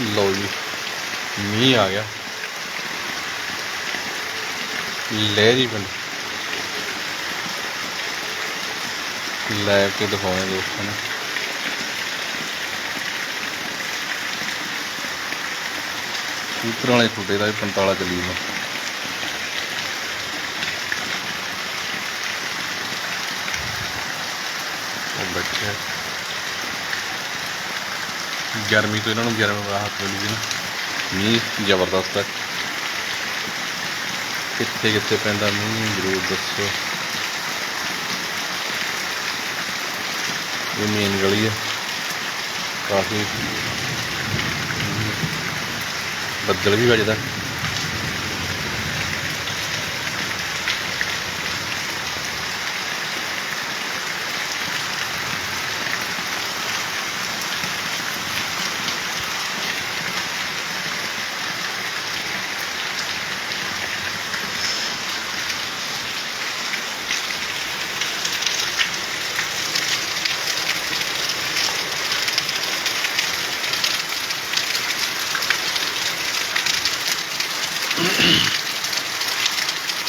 ਲਓ ਜੀ, ਮੀਂਹ ਆ ਗਿਆ। ਲਹਿਰੀ ਪਿੰਡ। ਲੈ ਕੇ ਦਿਖਾਉਣੇ ਦੋਸਤਾਂ ਨੂੰ। ਕਬੂਤਰ ਵਾਲੇ ਖੁੱਡੇ ਦਾ ਵੀ 45 ਚੱਲੀ ਜਾਂਦਾ। ਬੱਚੇ ਗਰਮੀ ਤੋਂ ਇਹਨਾਂ ਨੂੰ ਗਰਮ ਰਾਹਤ ਮਿਲੀ ਜੀ ਨਾ। ਮੀਂਹ ਜ਼ਬਰਦਸਤ ਹੈ ਕਿੱਥੇ ਕਿੱਥੇ ਪੈਂਦਾ ਮੀਂਹ, ਜ਼ਰੂਰ ਦੱਸੋ। ਇਹ ਮੇਨ ਗਲੀ ਹੈ ਕਾਫੀ ਬੱਦਲ ਵੀ ਵੱਜਦਾ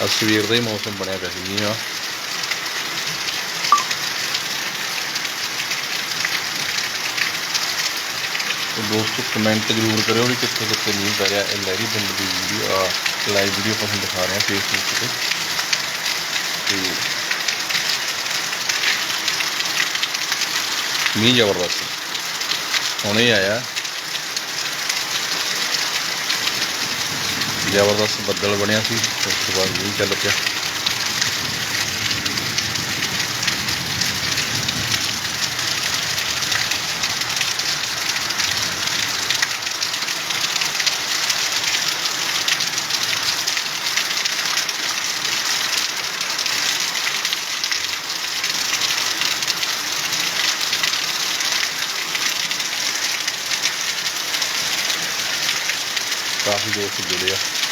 ਅੱਜ ਸਵੇਰ ਦਾ ਹੀ ਮੌਸਮ ਬਣਿਆ ਪਿਆ ਸੀ ਮੀਂਹ ਆ ਤੇ ਦੋਸਤੋ ਕਮੈਂਟ ਜ਼ਰੂਰ ਕਰਿਓ ਵੀ ਕਿੱਥੇ ਕਿੱਥੇ ਮੀਂਹ ਪੈ ਰਿਹਾ। ਇਹ ਲਹਿਰੀ ਪਿੰਡ ਦੀ ਵੀਡੀਓ, ਆ ਲਾਈਵ ਵੀਡੀਓ ਤੁਹਾਨੂੰ ਦਿਖਾ ਰਹੇ ਹਾਂ ਫੇਸਬੁੱਕ ਤੇ। ਤੇ ਮੀਂਹ ਜ਼ਬਰਦਸਤ। ਹੁਣੇ ਆਇਆ। ਜ਼ਬਰਦਸਤ ਬੱਦਲ ਬਣਿਆ ਸੀ ਉਸ ਤੋਂ ਬਾਅਦ ਮੀਂਹ ਚੱਲ ਪਿਆ। ਕਾਫੀ ਦੋਸਤ ਜੁੜੇ ਆ।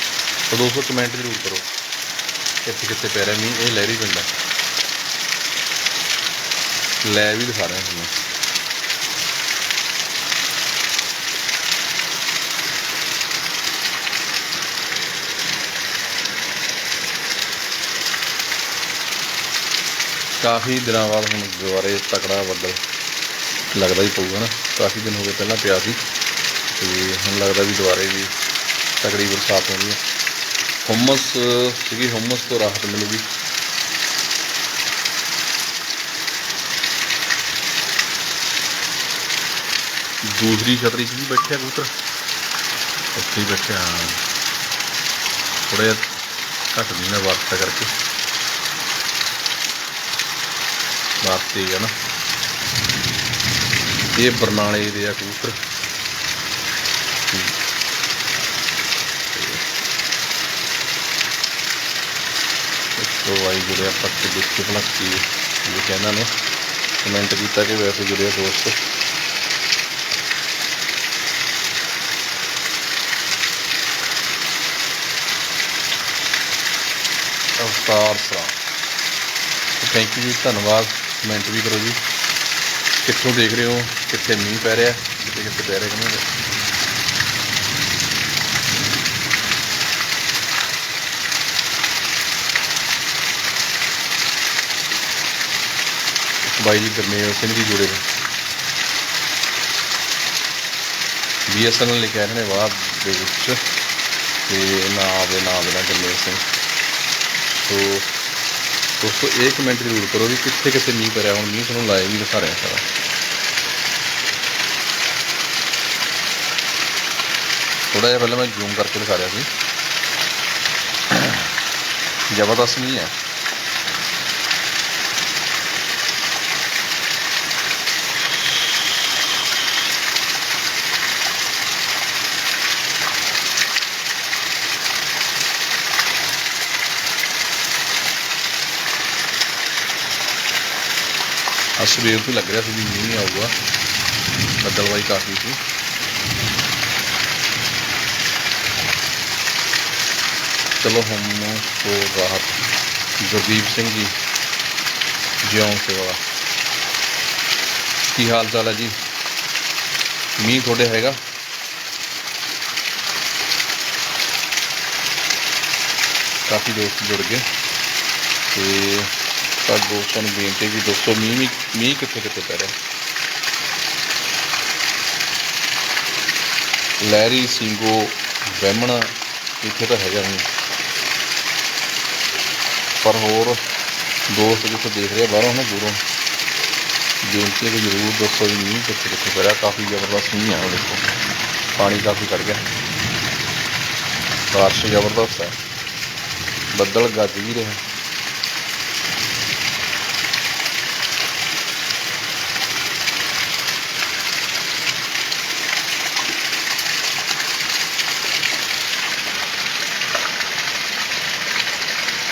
ਤਾਂ ਦੋਸਤੋ ਕਮੈਂਟ ਜ਼ਰੂਰ ਕਰੋ। ਕਿੱਥੇ ਕਿੱਥੇ ਪੈ ਰਿਹਾ ਮੀਂਹ? ਇਹ ਲਹਿਰੀ ਪਿੰਡ ਹੈ। ਲੈ ਵੀ ਦਿਖਾ ਰਿਹਾ ਤੁਹਾਨੂੰ। ਕਾਫੀ ਦਿਨਾਂ ਬਾਅਦ ਹੁਣ ਦੁਬਾਰੇ ਤਕੜਾ ਬੱਦਲ ਲੱਗਦਾ ਹੀ ਪਊਗਾ ਨਾ। ਕਾਫੀ ਦਿਨ ਹੋ ਗਏ ਪਹਿਲਾਂ ਪਿਆ ਸੀ। ਤੇ ਹੁਣ ਲੱਗਦਾ ਵੀ ਦੁਬਾਰੇ ਵੀ ਤਕੜੀ ਬਰਸਾਤ ਹੋਣੀ ਹੈ। ਹੁਮਸ ਸੀਗੀ ਹੁਮਸ ਤੋਂ ਰਾਹਤ ਮਿਲੂਗੀ। ਦੂਸਰੀ ਛਤਰੀ 'ਚ ਵੀ ਬੈਠਿਆ ਕਬੂਤਰ। ਉੱਥੇ ਹੀ ਬੈਠਿਆ। ਹਾਂ ਥੋੜਾ ਜਿਹਾ ਘੱਟ ਨਹੀਂ ਨਾ ਵਾਰਤਾ ਕਰਕੇ। ਵਾਰਤੇ ਤੇਜ਼ ਆ ਨਾ। ਇਹ ਬਰਨਾਲੇ ਦੇ ਆ ਕਬੂਤਰ। ਸੋ ਵਾਈ ਜੁੜਿਆ ਪੱਕੇ ਦੇਖੇ ਭਲਾ ਕੀ ਇਹ ਕਹਿੰਦਾ ਨੇ ਕਮੈਂਟ ਕੀਤਾ ਕਿ ਵੈਸੇ ਜੁੜਿਆ ਦੋਸਤ। ਅਵਤਾਰ ਸਰਾ ਥੈਂਕ ਯੂ ਜੀ, ਧੰਨਵਾਦ। ਕਮੈਂਟ ਵੀ ਕਰੋ ਜੀ। ਕਿੱਥੋਂ ਦੇਖ ਰਹੇ ਹੋ? ਕਿੱਥੇ ਮੀਂਹ ਪੈ ਰਿਹਾ? ਕਿੱਥੇ ਕਿੱਥੇ ਪੈ ਰਿਹਾ ਕਹਿੰਦੇ ਬਾਈ ਜੀ ਗਰਮੇਲ ਸਿੰਘ ਜੀ ਜੁੜੇ ਨੇ ਬੀਐਸਐਨਐਲ ਲਿਖਿਆ ਇਹਨਾਂ ਨੇ ਬਾਅਦ ਦੇ ਵਿੱਚ, ਤੇ ਨਾਮ ਦੇ ਨਾਮ ਦੇ ਗਰਮੇਲ ਸਿੰਘ। ਸੋ ਦੋਸਤੋ, ਇਹ ਕਮੈਂਟ ਜ਼ਰੂਰ ਕਰੋ ਵੀ ਕਿੱਥੇ ਕਿੱਥੇ ਮੀਂਹ ਪੈ ਹੁਣ ਮੀਂਹ ਤੁਹਾਨੂੰ ਲਾਈਵ ਵੀ ਦਿਖਾ ਰਿਹਾ ਸਾਰਾ। ਥੋੜਾ ਜਿਹਾ ਪਹਿਲਾਂ ਮੈਂ ਜ਼ੂਮ ਕਰਕੇ ਦਿਖਾ ਰਿਹਾ ਸੀ। ਜ਼ਬਰਦਸਤ ਨਹੀਂ ਹੈ। ਅੱਜ तो लग रहा ਰਿਹਾ मीह नहीं आऊगा। ਆਊਗਾ ਬੱਦਲਵਾਈ ਕਾਫੀ चलो हम तो राहत गुरदीप सिंह जी जियाओं सेवा की हाल चाल है जी? मीह थोड़े हैगा? काफ़ी दोस्त जुड़ गए। तो ਤੇ ਦੋਸਤਾਂ ਨੂੰ ਬੇਨਤੀ ਵੀ ਦੋਸਤੋ ਮੀਂਹ ਵੀ ਮੀਂਹ ਕਿੱਥੇ ਕਿੱਥੇ ਪੈ ਰਿਹਾ? ਲਹਿਰੀ ਸਿੰਘੋ ਬਹਿਮਣਾ ਇੱਥੇ ਤਾਂ ਹੈਗਾ ਨਹੀਂ। ਪਰ ਹੋਰ ਦੋਸਤ ਜਿੱਥੇ ਦੇਖ ਰਿਹਾ ਬਾਹਰੋਂ ਨਾ ਦੂਰੋਂ, ਬੇਨਤੀ ਵੀ ਜ਼ਰੂਰ ਦੱਸੋ ਵੀ ਮੀਂਹ ਕਿੱਥੇ ਕਿੱਥੇ ਪੈ ਰਿਹਾ। ਕਾਫੀ ਜ਼ਬਰਦਸਤ ਮੀਂਹ ਆ ਉਹ ਦੇਖੋ ਪਾਣੀ ਕਾਫੀ ਖੜ ਗਿਆ। ਬਾਰਿਸ਼ ਜ਼ਬਰਦਸਤ ਹੈ। ਬੱਦਲ ਗੱਜ ਵੀ ਰਿਹਾ।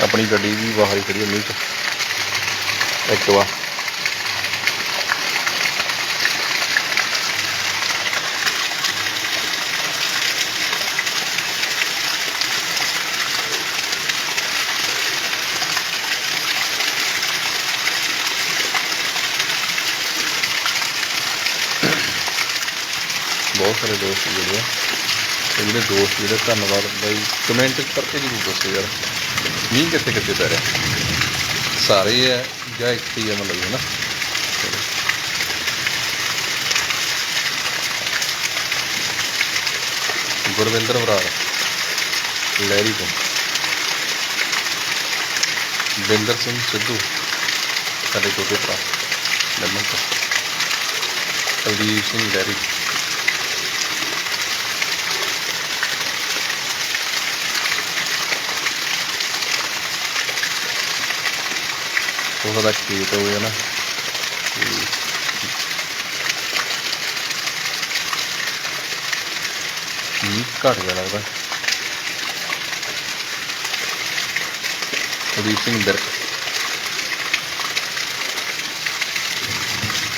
ਆਪਣੀ ਗੱਡੀ ਵੀ ਬਾਹਰ ਹੀ ਖੜੀ ਹੈ ਮੀਂਹ 'ਚ। ਐਕਟਿਵਾ। ਬਹੁਤ ਸਾਰੇ ਦੋਸਤ ਜਿਹੜੇ ਆ, ਤੇ ਜਿਹੜੇ ਦੋਸਤ ਜਿਹੜੇ ਧੰਨਵਾਦ, ਬਾਈ ਕਮੈਂਟ ਕਰਕੇ ਜ਼ਰੂਰ ਦੱਸੋ ਯਾਰ। ਮੀਂਹ ਕਿੱਥੇ ਕਿੱਥੇ ਪੈ ਰਿਹਾ? ਸਾਰੇ ਹੈ ਜਾਂ ਇੱਕ ਹੀ ਹੈ ਮਤਲਬ ਹੈ ਨਾ। ਗੁਰਵਿੰਦਰ ਬਰਾੜ ਲਹਿਰੀ ਤੋਂ। ਬਿੰਦਰ ਸਿੰਘ ਸਿੱਧੂ, ਸਾਡੇ ਛੋਟੇ ਭਰਾ ਲੰਮਨ ਤੋਂ ਕੁਲਦੀਪ ਸਿੰਘ ਲਹਿਰੀ। ਥੋੜਾ ਦਾ ਖੇਤ ਹੋ ਗਿਆ ਨਾ ਮੀਂਹ ਘਟ ਗਿਆ ਲੱਗਦਾ ਕੁਲਦੀਪ ਸਿੰਘ ਬਿਰਕ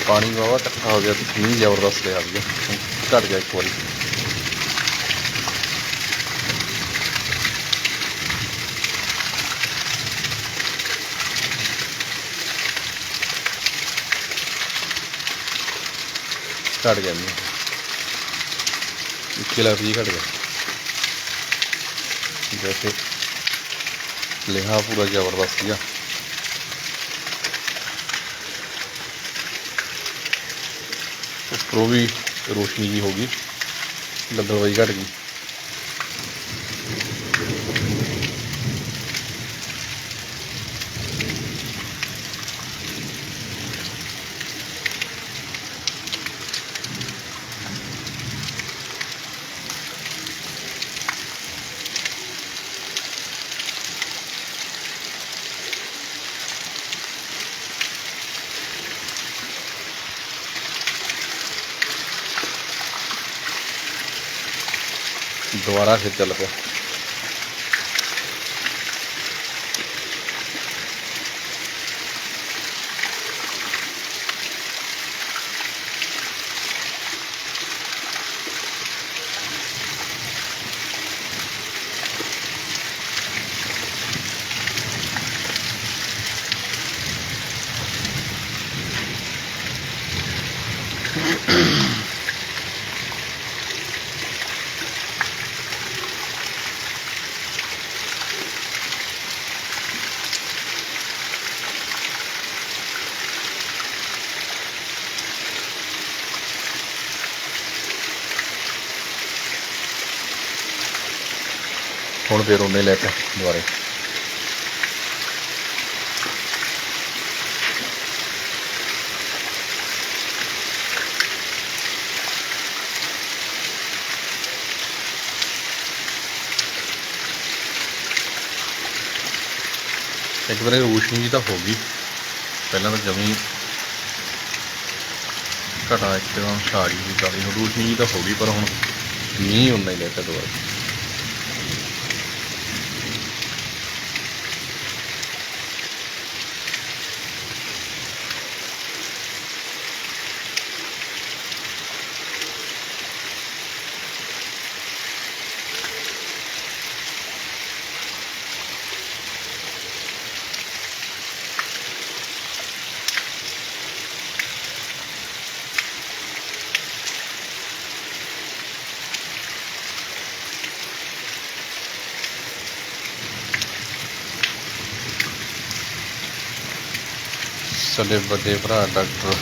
ਪਾਣੀ ਵਾਵਾ ਇਕੱਠਾ ਹੋ ਗਿਆ ਤੇ ਮੀਂਹ ਜ਼ਬਰਦਸਤ ਲਿਆ ਗਿਆ ਘਟ ਗਿਆ ਇੱਕ ਵਾਰੀ ਘਟ ਗਿਆ ਮੀਂਹ ਇੱਕੇ ਲੱਖ ਜੀ ਘਟ ਗਿਆ। ਜੈਸੇ ਲਿਹਾ ਪੂਰਾ ਜ਼ਬਰਦਸਤ ਸੀਗਾ। ਉੱਪਰੋਂ ਵੀ ਰੋਸ਼ਨੀ ਜੀ ਹੋ ਗਈ। ਬੱਦਲਵਾਈ ਘਟ ਗਈ। ਦੁਬਾਰਾ ਫਿਰ ਚੱਲ ਪਿਆ। ਹੁਣ ਫਿਰ ਉਹਨੇ ਲੈ ਕੇ ਦੁਬਾਰੇ। ਇੱਕ ਵਾਰੀ ਰੋਸ਼ਨੀ ਜੀ ਤਾਂ ਹੋ ਗਈ। ਪਹਿਲਾਂ ਤਾਂ ਜਮੀ ਘਟਾ ਇੱਕਦਮ ਛਾੜੀ ਜੀ ਕਾਲੀ ਰੋਸ਼ਨੀ ਜੀ ਤਾਂ ਹੋ ਗਈ, ਪਰ ਹੁਣ ਮੀਂਹ ਉਨਾ ਹੀ ਲੈ ਕੇ ਦੁਬਾਰਾ। ਸਾਡੇ ਵੱਡੇ ਭਰਾ doctor.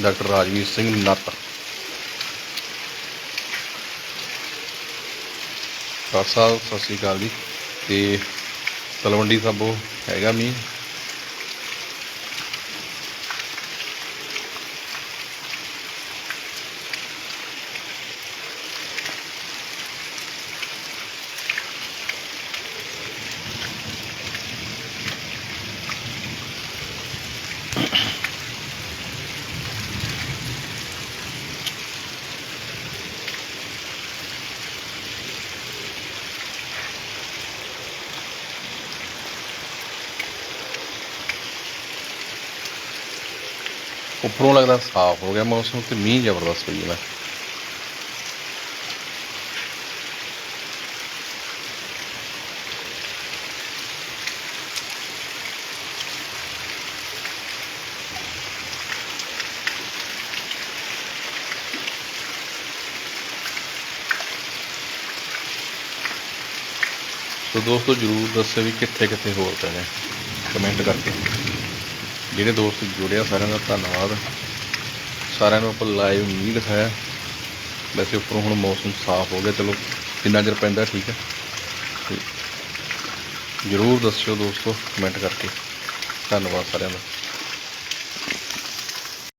Doctor Rajveer Singh Natt. Doctor ਸਾਹਿਬ, ਸਤਿ ਸ਼੍ਰੀ ਅਕਾਲ ਜੀ। ਤੇ ਤਲਵੰਡੀ ਸਾਬੋ ਹੈਗਾ ਮੀਂਹ? ਉੱਪਰੋਂ ਲੱਗਦਾ ਸਾਫ਼ ਹੋ ਗਿਆ, ਮੌਸਮ ਤੇ ਮੀਂਹ ਜ਼ਬਰਦਸਤ ਪਈ ਜਾਂਦਾ। ਸੋ ਦੋਸਤੋ, ਜਰੂਰ ਦੱਸਿਓ ਵੀ ਕਿੱਥੇ ਕਿੱਥੇ ਹੋਰ ਪਏ ਨੇ ਕਮੈਂਟ ਕਰਕੇ। ਜਿਹੜੇ ਦੋਸਤ ਜੁੜਿਆ ਸਾਰਿਆਂ ਦਾ ਧੰਨਵਾਦ। ਸਾਰਿਆਂ ਨੂੰ ਆਪਾਂ ਲਾਈਵ ਨਹੀਂ ਦਿਖਾਇਆ ਵੈਸੇ ਉੱਪਰੋਂ ਹੁਣ ਮੌਸਮ ਸਾਫ਼ ਹੋ ਗਿਆ। ਚਲੋ, ਜਿੰਨਾ ਚਿਰ ਪੈਂਦਾ ਠੀਕ ਹੈ। ਤੇ ਜਰੂਰ ਦੱਸਿਓ ਦੋਸਤੋ ਕਮੈਂਟ ਕਰਕੇ। ਧੰਨਵਾਦ ਸਾਰਿਆਂ ਦਾ।